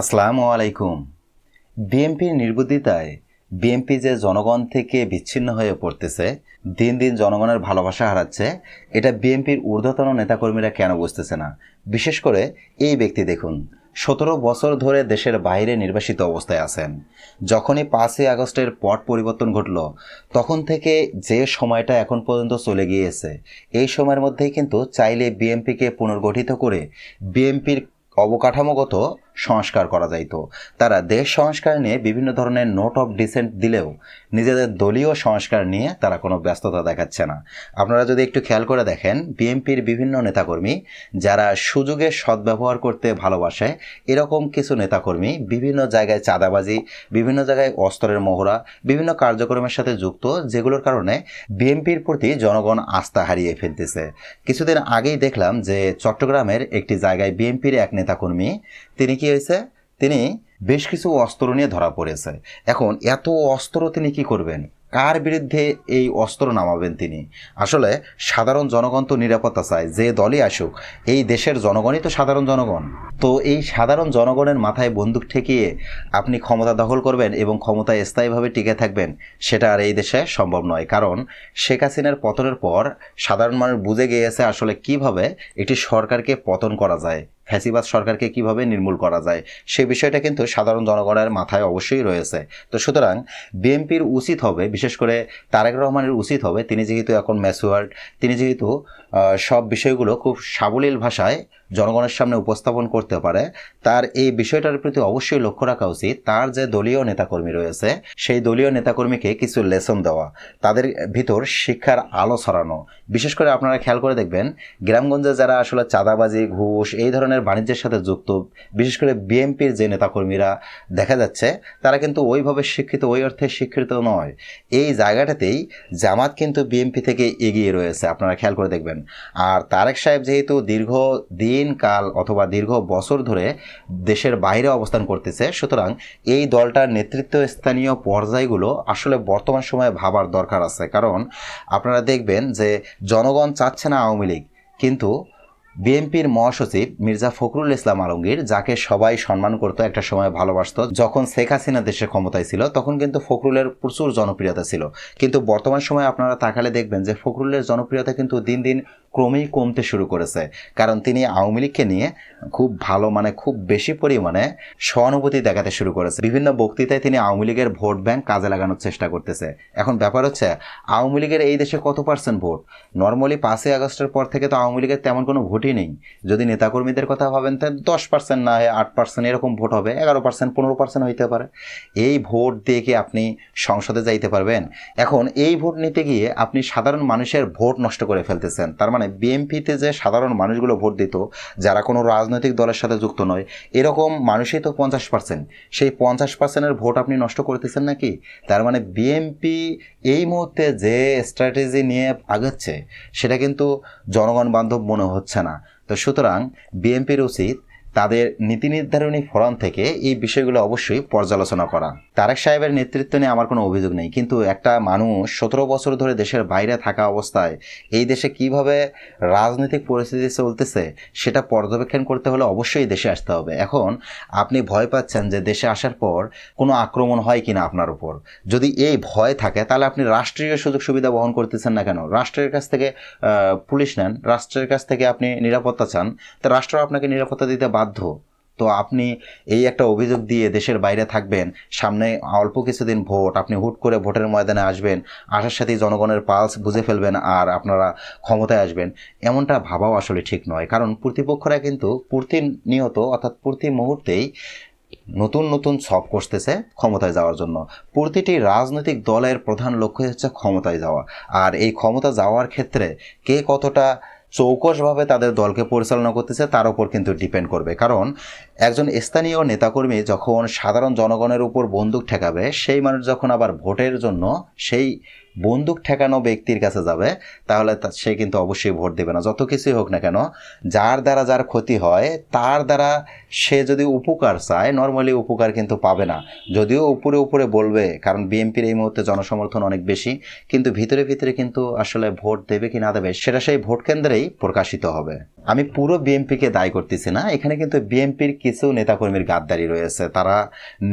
আসসালামু আলাইকুম। বিএনপির নির্বুদ্ধিতায় বিএনপি যে জনগণ থেকে বিচ্ছিন্ন হয়ে পড়তেছে, দিন দিন জনগণের ভালোবাসা হারাচ্ছে, এটা বিএনপির ঊর্ধ্বতন নেতাকর্মীরা কেন বুঝতেছে না? বিশেষ করে এই ব্যক্তি দেখুন, সতেরো বছর ধরে দেশের বাইরে নির্বাসিত অবস্থায় আছেন। যখনই পাঁচই আগস্টের পট পরিবর্তন ঘটল, তখন থেকে যে সময়টা এখন পর্যন্ত চলে গিয়েছে, এই সময়ের মধ্যেই কিন্তু চাইলে বিএনপিকে পুনর্গঠিত করে বিএনপির অবকাঠামোগত সংস্কার করা যাইত তারা দেশ সংস্কার নিয়ে বিভিন্ন ধরনের নোট অফ ডিসেন্ট দিলেও নিজেদের দলীয় সংস্কার নিয়ে তারা কোনো ব্যস্ততা দেখাচ্ছে না। আপনারা যদি একটু খেয়াল করে দেখেন, বিএনপির বিভিন্ন নেতাকর্মী যারা সুযোগের সদ্ব্যবহার করতে ভালোবাসে, এরকম কিছু নেতাকর্মী বিভিন্ন জায়গায় চাঁদাবাজি, বিভিন্ন জায়গায় অস্ত্রের মহড়া বিভিন্ন কার্যক্রমের সাথে যুক্ত, যেগুলোর কারণে বিএনপির প্রতি জনগণ আস্থা হারিয়ে ফেলতেছে। কিছুদিন আগেই দেখলাম যে চট্টগ্রামের একটি জায়গায় বিএনপির এক নেতাকর্মী তিনি কি হয়েছে? তিনি বেশ কিছু অস্ত্র নিয়ে ধরা পড়েছে। এখন এত অস্ত্র তিনি কি করবেন? কার বিরুদ্ধে এই অস্ত্র নামাবেন তিনি? আসলে সাধারণ জনগণ তো নিরাপত্তা চায়, যে দলই আসুক, এই দেশের জনগণই তো সাধারণ জনগণ। তো এই সাধারণ জনগণের মাথায় বন্দুক ঠেকিয়ে আপনি ক্ষমতা দখল করবেন এবং ক্ষমতায় স্থায়ীভাবে টিকে থাকবেন, সেটা আর এই দেশে সম্ভব নয়। কারণ শেখ হাসিনার পতনের পর সাধারণ মানুষ বুঝে গিয়েছে আসলে কীভাবে একটি সরকারকে পতন করা যায়। ফ্যাসিবাদ সরকারকে কীভাবে নির্মূল করা যায়, সে বিষয়টা কিন্তু সাধারণ জনগণের মাথায় অবশ্যই রয়েছে। তো সুতরাং বিএনপির উচিত হবে, বিশেষ করে তারেক রহমানের উচিত হবে, তিনি যেহেতু এখন ম্যাসুয়ার্ড তিনি যেহেতু সব বিষয়গুলো খুব সাবলীল ভাষায় জনগণের সামনে উপস্থাপন করতে পারে। তার এই বিষয়টার প্রতি অবশ্যই লক্ষ্য রাখা উচিত। তার যে দলীয় নেতাকর্মী রয়েছে, সেই দলীয় নেতাকর্মীকে কিছু লেসন দেওয়া, তাদের ভিতর শিক্ষার আলো ছড়ানো। বিশেষ করে আপনারা খেয়াল করে দেখবেন, গ্রামগঞ্জে যারা আসলে চাঁদাবাজি, ঘুষ, এই ধরনের বাণিজ্যের সাথে যুক্ত, বিশেষ করে বিএনপির যে নেতাকর্মীরা দেখা যাচ্ছে, তারা কিন্তু ওইভাবে শিক্ষিত, ওই অর্থে শিক্ষিত নয়। এই জায়গাটাতেই জামাত কিন্তু বিএনপি থেকে এগিয়ে রয়েছে। আপনারা খেয়াল করে দেখবেন। আর তারেক সাহেব যেহেতু দীর্ঘ দিন কাল অথবা দীর্ঘ বছর ধরে দেশের বাইরে অবস্থান করতেছে, সুতরাং এই দলটার নেতৃত্ব স্থানীয় পর্যায়গুলো আসলে বর্তমান সময়ে ভাবার দরকার আছে। কারণ আপনারা দেখবেন যে জনগণ চাচ্ছে না আওয়ামী লীগ, কিন্তু বিএনপির মহাসচিব মির্জা ফখরুল ইসলাম আলমগীর, যাকে সবাই সম্মান করত, একটা সময় ভালোবাসত, যখন শেখ হাসিনা দেশে ক্ষমতায় ছিল, তখন কিন্তু ফখরুলের প্রচুর জনপ্রিয়তা ছিল। কিন্তু বর্তমান সময়ে আপনারা তাকালে দেখবেন যে ফখরুলের জনপ্রিয়তা কিন্তু দিন দিন ক্রমেই কমতে শুরু করেছে। কারণ তিনি আওয়ামী লীগকে নিয়ে খুব ভালো মানে খুব বেশি পরিমাণে সহানুভূতি দেখাতে শুরু করেছে। বিভিন্ন বক্তৃতায় তিনি আওয়ামী লীগের ভোট ব্যাংক কাজে লাগানোর চেষ্টা করতেছে। এখন ব্যাপার হচ্ছে, আওয়ামী লীগের এই দেশে কত পার্সেন্ট ভোট? নর্মালি পাঁচই আগস্টের পর থেকে তো আওয়ামী লীগের তেমন কোনো ভোটই নেই। যদি নেতাকর্মীদের কথা ভাবেন, তাহলে দশ পার্সেন্ট না হয়, আট পার্সেন্ট এরকম ভোট হবে, এগারো পার্সেন্ট পনেরো পার্সেন্ট হইতে পারে। এই ভোট দিয়ে কি আপনি সংসদে যাইতে পারবেন? এখন এই ভোট নিতে গিয়ে আপনি সাধারণ মানুষের ভোট নষ্ট করে ফেলতেছেন। তার মানে বিএনপিতে যে সাধারণ মানুষগুলো ভোট দিত, যারা কোনো রাজনৈতিক দলের সাথে যুক্ত নয়, এরকম মানুষই তো পঞ্চাশ পার্সেন্ট সেই পঞ্চাশ পার্সেন্টের ভোট আপনি নষ্ট করতেছেন নাকি? তার মানে বিএনপি এই মুহূর্তে যে স্ট্র্যাটেজি নিয়ে আগাচ্ছে, সেটা কিন্তু জনগণ বান্ধব মনে হচ্ছে না। তো সুতরাং বিএনপির উচিত তাদের নীতি নির্ধারণী ফোরাম থেকে এই বিষয়গুলো অবশ্যই পর্যালোচনা করা। তারেক সাহেবের নেতৃত্ব নিয়ে আমার কোনো অভিযোগ নেই, কিন্তু একটা মানুষ সতেরো বছর ধরে দেশের বাইরে থাকা অবস্থায় এই দেশে কীভাবে রাজনৈতিক পরিস্থিতি চলতেছে সেটা পর্যবেক্ষণ করতে হলে অবশ্যই দেশে আসতে হবে। এখন আপনি ভয় পাচ্ছেন যে দেশে আসার পর কোনো আক্রমণ হয় কিনা আপনার উপর। যদি এই ভয় থাকে, তাহলে আপনি রাষ্ট্রীয় সুযোগ সুবিধা বহন করতেছেন না কেন? রাষ্ট্রের কাছ থেকে পুলিশ নেন, রাষ্ট্রের কাছ থেকে আপনি নিরাপত্তা চান। তা রাষ্ট্র আপনাকে নিরাপত্তা দিতে বাধ্য। তো আপনি এই একটা অভিযোগ দিয়ে দেশের বাইরে থাকবেন, সামনে অল্প কিছুদিন ভোট, আপনি হুট করে ভোটের ময়দানে আসবেন আসার সাথেই জনগণের পালস বুঝে ফেলবেন আর আপনারা ক্ষমতায় আসবেন। এমনটা ভাবাও আসলে ঠিক নয়। কারণ প্রতিপক্ষরা কিন্তু প্রতিনিয়ত, অর্থাৎ প্রতি মুহূর্তেই নতুন নতুন ছক কষতেছে ক্ষমতায় যাওয়ার জন্য। প্রতিটি রাজনৈতিক দলের প্রধান লক্ষ্য হচ্ছে ক্ষমতায় যাওয়া। আর এই ক্ষমতা যাওয়ার ক্ষেত্রে কে কতটা চৌকসভাবে তাদের দলকে পরিচালনা করতেছে, তার উপর কিন্তু ডিপেন্ড করবে। কারণ একজন স্থানীয় নেতাকর্মী যখন সাধারণ জনগণের উপর বন্দুক ঠেকাবে, সেই মানুষ যখন আবার ভোটের জন্য সেই বন্দুক ঠেকানো ব্যক্তির কাছে যাবে, তাহলে সে কিন্তু অবশ্যই ভোট দেবে না। যত কিছুই হোক না কেন, যার দ্বারা যার ক্ষতি হয়, তার দ্বারা সে যদি উপকার চায় নর্মালি উপকার কিন্তু পাবে না। যদিও উপরে উপরে বলবে, কারণ বিএনপির এই মুহূর্তে জনসমর্থন অনেক বেশি, কিন্তু ভিতরে ভিতরে কিন্তু আসলে ভোট দেবে কি না দেবে, সেটা সেই ভোট কেন্দ্রেই প্রকাশিত হবে। আমি পুরো বিএনপিকে দায়ী করতেছি না। এখানে কিন্তু বিএনপির কিছু নেতাকর্মীর গাদ্দারি রয়েছে। তারা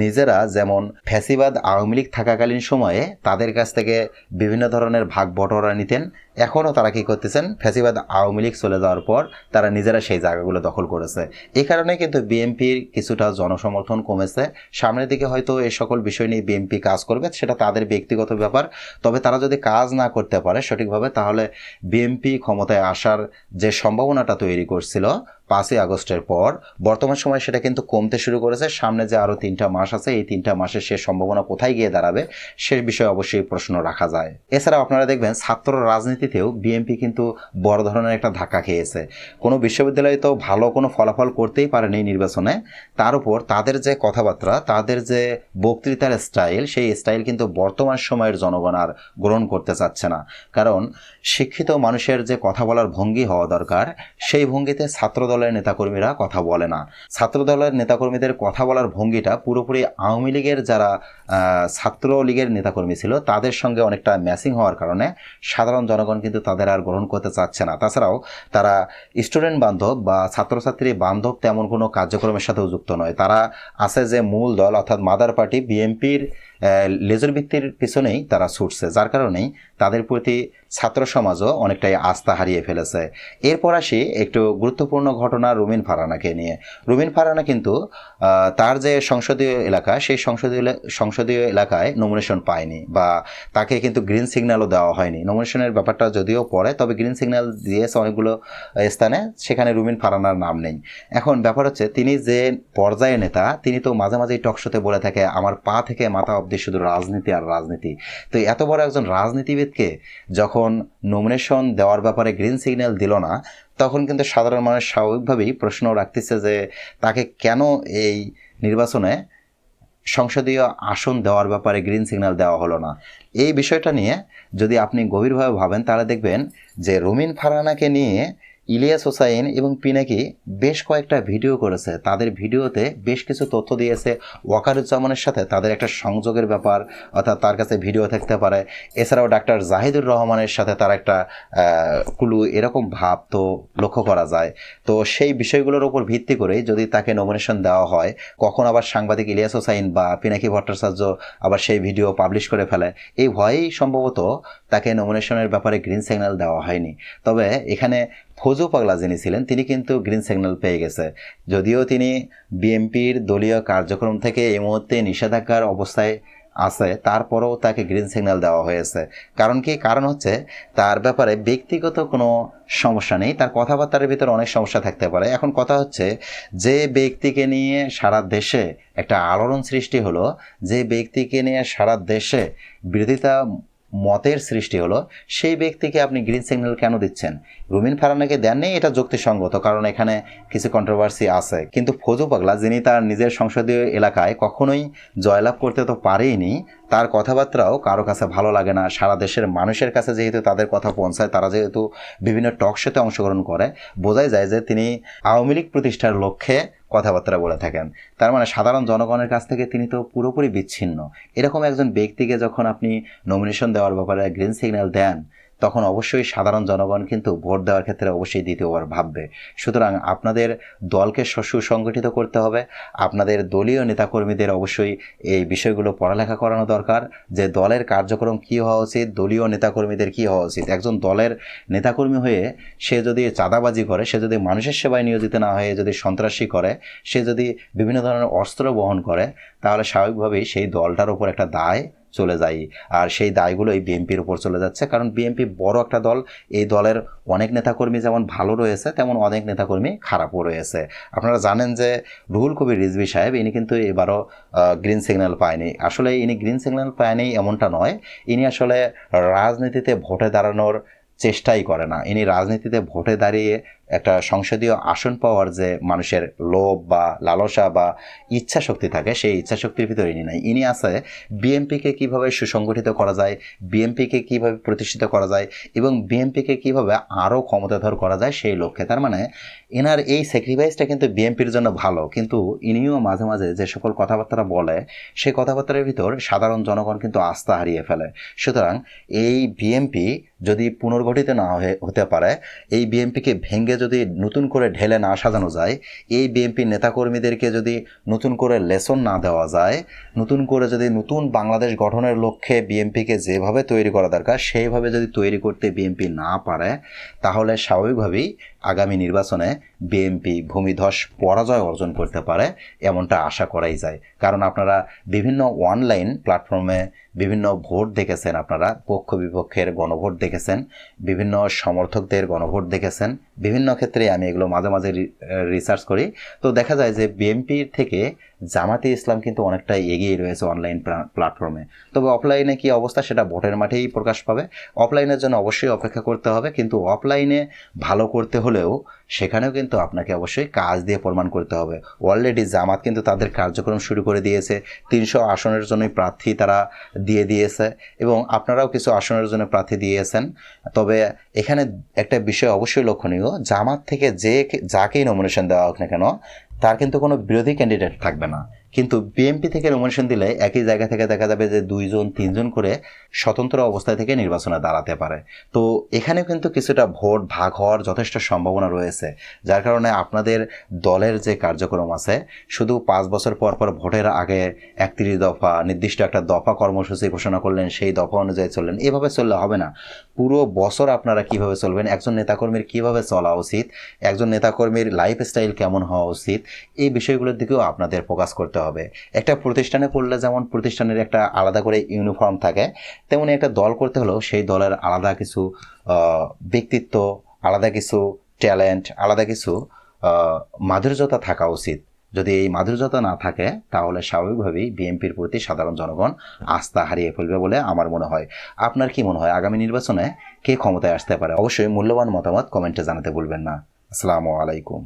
নিজেরা যেমন ফ্যাসিবাদ আওয়ামী লীগ থাকাকালীন সময়ে তাদের কাছ থেকে বিভিন্ন ধরনের ভাগ বটরা নিতেন এখনও তারা কী করতেছেন? ফ্যাসিবাদ আওয়ামী লীগ চলে যাওয়ার পর তারা নিজেরা সেই জায়গাগুলো দখল করেছে। এই কারণে কিন্তু বিএনপির কিছুটা জনসমর্থন কমেছে। সামনের দিকে হয়তো এই সকল বিষয় নিয়ে বিএনপি কাজ করবে, সেটা তাদের ব্যক্তিগত ব্যাপার। তবে তারা যদি কাজ না করতে পারে সঠিকভাবে, তাহলে বিএনপি ক্ষমতায় আসার যে সম্ভাবনাটা তৈরি করছিল পাঁচই আগস্টের পর। বর্তমান সময় সেটা কিন্তু কমতে শুরু করেছে। সামনে যে আরও তিনটা মাস আছে, এই তিনটা মাসে সে সম্ভাবনা কোথায় গিয়ে দাঁড়াবে, সে বিষয়ে অবশ্যই প্রশ্ন রাখা যায়। এছাড়াও আপনারা দেখবেন, ছাত্র রাজনীতিতেও বিএনপি কিন্তু বড় ধরনের একটা ধাক্কা খেয়েছে। কোনো বিশ্ববিদ্যালয়ে তো ভালো কোনো ফলাফল করতেই পারেনি নির্বাচনে। তার উপর তাদের যে কথাবার্তা, তাদের যে বক্তৃতার স্টাইল, সেই স্টাইল কিন্তু বর্তমান সময়ের জনগণ আর গ্রহণ করতে চাচ্ছে না। কারণ শিক্ষিত মানুষের যে কথা বলার ভঙ্গি হওয়া দরকার, সেই ভঙ্গিতে ছাত্র দলের নেতাকর্মীরা কথা বলে না। ছাত্র দলের নেতাকর্মীদের কথা বলার ভঙ্গিটা পুরোপুরি আওয়ামী লীগের যারা ছাত্র লীগের নেতাকর্মী ছিল, তাদের সঙ্গে অনেকটা ম্যাচিং হওয়ার কারণে সাধারণ জনগণ কিন্তু তাদের আর গ্রহণ করতে চাচ্ছে না। তাছাড়াও তারা স্টুডেন্ট বান্ধব বা ছাত্রছাত্রী বান্ধব তেমন কোনো কার্যক্রমের সাথেও যুক্ত নয়। তারা আছে যে মূল দল, অর্থাৎ মাদার পার্টি বিএনপির লেজর ভিত্তির পিছনেই তারা ছুটছে, যার কারণেই তাদের প্রতি ছাত্র সমাজও অনেকটাই আস্থা হারিয়ে ফেলেছে। এরপর আসি একটু গুরুত্বপূর্ণ ঘটনা রুমিন ফারানাকে নিয়ে। রুমিন ফারানা কিন্তু তার যে সংসদীয় এলাকা, সেই সংসদীয় সংসদীয় এলাকায় নমিনেশন পায়নি বা তাকে কিন্তু গ্রিন সিগন্যালও দেওয়া হয়নি। নমিনেশনের ব্যাপারটা যদিও পড়ে, তবে গ্রিন সিগন্যাল দিয়েছে অনেকগুলো স্থানে, সেখানে রুমিন ফারানার নাম নেই। এখন ব্যাপার হচ্ছে, তিনি যে পর্যায়ে নেতা, তিনি তো মাঝে মাঝেই টকশোতে বলে থাকে, আমার পা থেকে মাথা অব্দি শুধু রাজনীতি আর রাজনীতি। তো এত বড় একজন রাজনীতিবিদকে যখন নমিনেশন দেওয়ার ব্যাপারে গ্রিন সিগন্যাল দিল না, তখন কিন্তু সাধারণ মানুষ স্বাভাবিকভাবেই প্রশ্ন রাখতেছে যে তাকে কেন এই নির্বাচনে সংসদীয় আসন দেওয়ার ব্যাপারে গ্রিন সিগন্যাল দেওয়া হলো না। এই বিষয়টা নিয়ে যদি আপনি গভীরভাবে ভাবেন, তাহলে দেখবেন যে রুমিন ফারহানাকে নিয়ে ইলিয়াস হোসাইন এবং পিনাকি বেশ কয়েকটা ভিডিও করেছে। তাদের ভিডিওতে বেশ কিছু তথ্য দিয়েছে। ওয়াকারুজ্জামানের সাথে তাদের একটা সংযোগের ব্যাপার, অর্থাৎ তার কাছে ভিডিও থাকতে পারে। এছাড়াও ডাক্তার জাহিদুর রহমানের সাথে তার একটা কুলু এরকম ভাব তো লক্ষ্য করা যায়। তো সেই বিষয়গুলোর উপর ভিত্তি করেই যদি তাকে নমিনেশন দেওয়া হয়, কখন আবার সাংবাদিক ইলিয়াস হোসাইন বা পিনাকি ভট্টাচার্য আবার সেই ভিডিও পাবলিশ করে ফেলে? এই ভয়েই সম্ভবত তাকে নমিনেশনের ব্যাপারে গ্রিন সিগন্যাল দেওয়া হয়নি। তবে এখানে ফজু পাগলা যিনি ছিলেন, তিনি কিন্তু গ্রিন সিগন্যাল পেয়ে গেছে। যদিও তিনি বিএনপির দলীয় কার্যক্রম থেকে এই মুহূর্তে নিষেধাজ্ঞার অবস্থায় আছে, তারপরেও তাকে গ্রিন সিগন্যাল দেওয়া হয়েছে। কারণ কি? কারণ হচ্ছে তার ব্যাপারে ব্যক্তিগত কোনো সমস্যা নেই, তার কথাবার্তার ভিতরে অনেক সমস্যা থাকতে পারে। এখন কথা হচ্ছে, যে ব্যক্তিকে নিয়ে সারা দেশে একটা আলোড়ন সৃষ্টি হলো, যে ব্যক্তিকে নিয়ে সারা দেশে বিরোধিতা মতের সৃষ্টি হলো, সেই ব্যক্তিকে আপনি গ্রিন সিগন্যাল কেন দিচ্ছেন? রুমিন ফারানাকে দেননি, এটা যুক্তিসঙ্গত, কারণ এখানে কিছু কন্ট্রোভার্সি আছে। কিন্তু ফজু পাগলা যিনি তার নিজের সংসদীয় এলাকায় কখনোই জয়লাভ করতে তো পারেইনি তার কথাবার্তাও কারও কাছে ভালো লাগে না। সারা দেশের মানুষের কাছে যেহেতু তাদের কথা পৌঁছায়, তারা যেহেতু বিভিন্ন টক শোতে অংশগ্রহণ করে, বোঝাই যায় যে তিনি আওয়ামী লীগ প্রতিষ্ঠার লক্ষ্যে কথাবার্তা বলে থাকেন। তার মানে সাধারণ জনগণের কাছ থেকে তিনি তো পুরোপুরি বিচ্ছিন্ন। এরকম একজন ব্যক্তিকে যখন আপনি নমিনেশন দেওয়ার ব্যাপারে গ্রিন সিগন্যাল দেন তখন অবশ্যই সাধারণ জনগণ কিন্তু ভোট দেওয়ার ক্ষেত্রে অবশ্যই দ্বিতীয়বার ভাববে। সুতরাং আপনাদের দলকে সুসংগঠিত করতে হবে। আপনাদের দলীয় নেতাকর্মীদের অবশ্যই এই বিষয়গুলো পড়ালেখা করানো দরকার যে দলের কার্যক্রম কী হওয়া উচিত, দলীয় নেতাকর্মীদের কী হওয়া উচিত। একজন দলের নেতাকর্মী হয়ে সে যদি চাঁদাবাজি করে, সে যদি মানুষের সেবায় নিয়োজিত না হয়ে যদি সন্ত্রাসী করে, সে যদি বিভিন্ন ধরনের অস্ত্র বহন করে, তাহলে স্বাভাবিকভাবেই সেই দলটার উপর একটা দায় চলে যায়। আর সেই দায়গুলো এই বিএনপির উপর চলে যাচ্ছে। কারণ বিএনপি বড় একটা দল, এই দলের অনেক নেতাকর্মী যেমন ভালো রয়েছে, তেমন অনেক নেতাকর্মী খারাপও রয়েছে। আপনারা জানেন যে রুহুল কবির রিজভি সাহেব, ইনি কিন্তু এবারও গ্রিন সিগন্যাল পায়নি। আসলে ইনি গ্রিন সিগন্যাল পায়নি এমনটা নয়। ইনি আসলে রাজনীতিতে ভোটে দাঁড়ানোর চেষ্টাই করে না। ইনি রাজনীতিতে ভোটে দাঁড়িয়ে একটা সংসদীয় আসন পাওয়ার যে মানুষের লোভ বা লালসা বা ইচ্ছা শক্তি থাকে, সেই ইচ্ছা শক্তির ভিতরে ইনি নাই। ইনি আছে বিএনপিকে কীভাবে সুসংগঠিত করা যায়, বিএনপিকে কীভাবে প্রতিষ্ঠিত করা যায় এবং বিএনপিকে কীভাবে আরও ক্ষমতাধর করা যায় সেই লক্ষ্যে। তার মানে এনার এই স্যাক্রিফাইসটা কিন্তু বিএনপির জন্য ভালো, কিন্তু ইনিও মাঝে মাঝে যে সকল কথাবার্তা বলে, সেই কথাবার্তার ভিতর সাধারণ জনগণ কিন্তু আস্থা হারিয়ে ফেলে। সুতরাং এই বিএনপি যদি পুনর্গঠিত না হতে পারে, এই বিএনপিকে ভেঙে যদি নতুন করে ঢেলে না সাজানো যায়, এই বিএনপি নেতাকর্মীদেরকে যদি নতুন করে লেসন না দেওয়া যায়, নতুন করে যদি নতুন বাংলাদেশ গঠনের লক্ষ্যে বিএনপিকে যেভাবে তৈরি করা দরকার, সেইভাবে যদি তৈরি করতে বিএনপি না পারে, তাহলে স্বাভাবিকভাবেই আগামী নির্বাচনে বিএনপি ভূমিধস পরাজয় অর্জন করতে পারে এমনটা আশা করাই যায়। কারণ আপনারা বিভিন্ন অনলাইন প্ল্যাটফর্মে বিভিন্ন ভোট দেখেছেন, আপনারা পক্ষ বিপক্ষের গণভোট দেখেছেন, বিভিন্ন সমর্থকদের গণভোট দেখেছেন। বিভিন্ন ক্ষেত্রে আমি এগুলো মাঝে মাঝে রিসার্চ করি। তো দেখা যায় যে বিএনপির থেকে জামাতে ইসলাম কিন্তু অনেকটা এগিয়ে রয়েছে অনলাইন প্ল্যাটফর্মে তবে অফলাইনে কি অবস্থা সেটা ভোটের মাঠেই প্রকাশ পাবে। অফলাইনের জন্য অবশ্যই অপেক্ষা করতে হবে, কিন্তু অফলাইনে ভালো করতে হলেও সেখানেও কিন্তু আপনাকে অবশ্যই কাজ দিয়ে প্রমাণ করতে হবে। অলরেডি জামাত কিন্তু তাদের কার্যক্রম শুরু করে দিয়েছে, তিনশো আসনের জন্যই প্রার্থী তারা দিয়ে দিয়েছে, এবং আপনারাও কিছু আসনের জন্য প্রার্থী দিয়েছেন। তবে এখানে একটা বিষয় অবশ্যই লক্ষণীয়, জামাত থেকে যে যাকেই নমিনেশন দেওয়া হোক না কেন তার কিন্তু কোনো বিরোধী ক্যান্ডিডেট থাকবে না। কিন্তু বিএনপি থেকে নমিনেশন দিলে একই জায়গা থেকে দেখা যাবে যে দুইজন, তিনজন করে স্বতন্ত্র অবস্থা থেকে নির্বাচনে দাঁড়াতে পারে। তো এখানে কিন্তু কিছুটা ভোট ভাগ হওয়ার যথেষ্ট সম্ভাবনা রয়েছে, যার কারণে আপনাদের দলের যে কার্যক্রম আছে, শুধু পাঁচ বছর পর পর ভোটের আগে একত্রিশ দফা, নির্দিষ্ট একটা দফা কর্মসূচি ঘোষণা করলেন, সেই দফা অনুযায়ী চললেন। এভাবে চললে হবে না। পুরো বছর আপনারা কীভাবে চলবেন, একজন নেতাকর্মীর কীভাবে চলা উচিত, একজন নেতাকর্মীর লাইফ স্টাইল কেমন হওয়া উচিত, এই বিষয়গুলোর দিকেও আপনাদের ফোকাস করতে হবে। একটা প্রতিষ্ঠানে করলে যেমন প্রতিষ্ঠানের একটা আলাদা করে ইউনিফর্ম থাকে, তেমনি একটা দল করতে হলেও সেই দলের আলাদা কিছু ব্যক্তিত্ব, আলাদা কিছু ট্যালেন্ট, আলাদা কিছু মাধুর্যতা থাকা উচিত। যদি এই মাধুর্যতা না থাকে, তাহলে স্বাভাবিকভাবেই বিএনপির প্রতি সাধারণ জনগণ আস্থা হারিয়ে ফেলবে বলে আমার মনে হয়। আপনার কি মনে হয়, আগামী নির্বাচনে কে ক্ষমতায় আসতে পারে? অবশ্যই মূল্যবান মতামত কমেন্টে জানাতে ভুলবেন না। আসসালামু আলাইকুম।